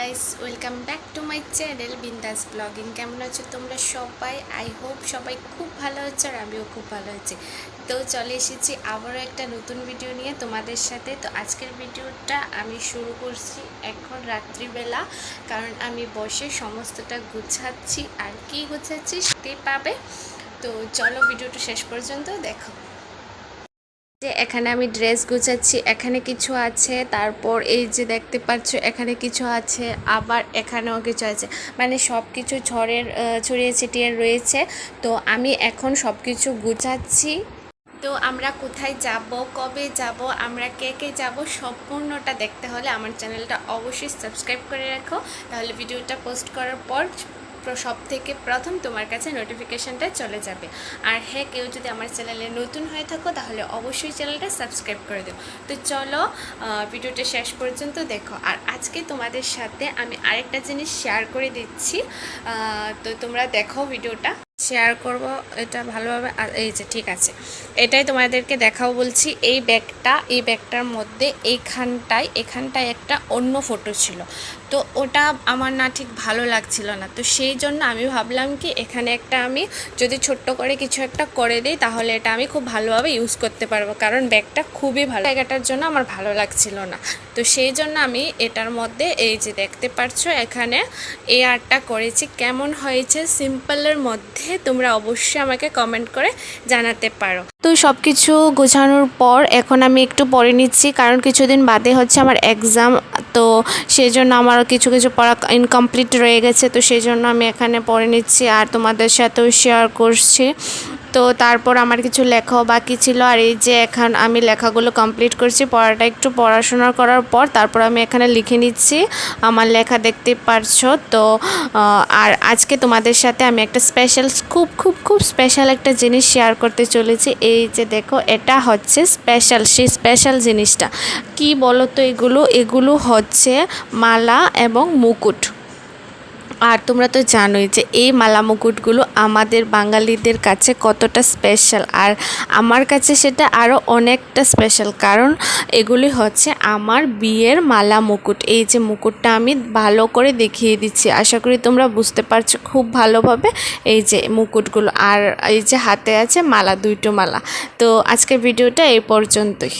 Guys welcome back to my channel Bindass blogging কেমন আছো তোমরা সবাই? আই হোপ সবাই খুব ভালো হচ্ছে আর আমিও খুব ভালো আছি। তো চলে এসেছি আবারও একটা নতুন ভিডিও নিয়ে তোমাদের সাথে। তো আজকের ভিডিওটা আমি শুরু করছি এখন রাত্রিবেলা, কারণ আমি বসে সমস্তটা গুছাচ্ছি। আর কি গুছাচ্ছি সেটাই পাবে। তো চলো ভিডিওটা শেষ পর্যন্ত দেখো। যে এখানে আমি ড্রেস গুছাচ্ছি, এখানে কিছু আছে, তারপর এই যে দেখতে পাচ্ছ এখানে কিছু আছে, আবার এখানেও কিছু আছে। মানে সব কিছু ঝড়ের ছড়িয়ে ছিটিয়ে রয়েছে। তো আমি এখন সব কিছু গুছাচ্ছি। তো আমরা কোথায় যাব, কবে যাব, আমরা কে কে যাব সম্পূর্ণটা দেখতে হলে আমার চ্যানেলটা অবশ্যই সাবস্ক্রাইব করে রাখো। তাহলে ভিডিওটা পোস্ট করার পর সব থেকে প্রথম তোমার কাছে নোটিফিকেশানটা চলে যাবে। আর হ্যাঁ কেউ যদি আমার চ্যানেলে নতুন হয়ে থাকো, তাহলে অবশ্যই চ্যানেলটা সাবস্ক্রাইব করে দিও তো চলো ভিডিওটা শেষ পর্যন্ত দেখো। আর আজকে তোমাদের সাথে আমি আরেকটা জিনিস শেয়ার করে দিচ্ছি। তো তোমরা দেখো ভিডিওটা। শেয়ার করব, এটা ভালোভাবে এই যে, ঠিক আছে। এটাই তোমাদেরকে দেখাও বলছি, এই ব্যাগটা, এই ব্যাগটার মধ্যে এইখানটায়, এখানটায় একটা অন্য ফটো ছিল। তো ওটা আমার না ঠিক ভালো লাগছিল না। তো সেই জন্য আমি ভাবলাম কি, এখানে একটা আমি যদি ছোট্ট করে কিছু একটা করে দিই, তাহলে এটা আমি খুব ভালোভাবে ইউজ করতে পারব। কারণ ব্যাগটা খুবই ভালো, জায়গাটার জন্য আমার ভালো লাগছিল না। তো সেই জন্য আমি এটার মধ্যে, এই যে, দেখতে পারছ, এখানে এই আর্টটা করেছি। কেমন হয়েছে? সিম্পলের মধ্যে তোমরা অবশ্যই আমাকে কমেন্ট করে জানাতে পারো। তো সব কিছু গোছানোর পর এখন আমি একটু পড়ে নিচ্ছি, কারণ কিছুদিন বাদে হচ্ছে আমার এক্সাম তো সেই জন্য আমার কিছু কিছু পড়া ইনকমপ্লিট রয়ে গেছে, তো সেই জন্য আমি এখানে পড়ে নিচ্ছি আর তোমাদের সাথেও শেয়ার করছি। তো তারপর আমার কিছু লেখাও বাকি ছিল আর এই যে এখন আমি লেখাগুলো কমপ্লিট করছি, পড়াটা একটু পড়াশোনা করার পর তারপর আমি এখানে লিখে নিচ্ছি, আমার লেখা দেখতে পারছ। তো আর আজকে তোমাদের সাথে আমি একটা স্পেশাল খুব খুব খুব স্পেশাল একটা জিনিস শেয়ার করতে চলেছি। এই যে দেখো, এটা হচ্ছে স্পেশাল সেই স্পেশাল জিনিসটা। কি বলো তো এগুলো? এগুলো হচ্ছে মালা এবং মুকুট। আর তোমরা তো জানোই যে এই মালা মুকুটগুলো আমাদের বাঙালিদের কাছে কতটা স্পেশাল আর আমার কাছে সেটা আরও অনেকটা স্পেশাল কারণ এগুলি হচ্ছে আমার বিয়ের মালা মুকুট এই যে মুকুটটা আমি ভালো করে দেখিয়ে দিচ্ছি। আশা করি তোমরা বুঝতে পারছ খুব ভালোভাবে এই যে মুকুটগুলো। আর এই যে হাতে আছে মালা, দুইটো মালা। তো আজকের ভিডিওটা এই পর্যন্তই।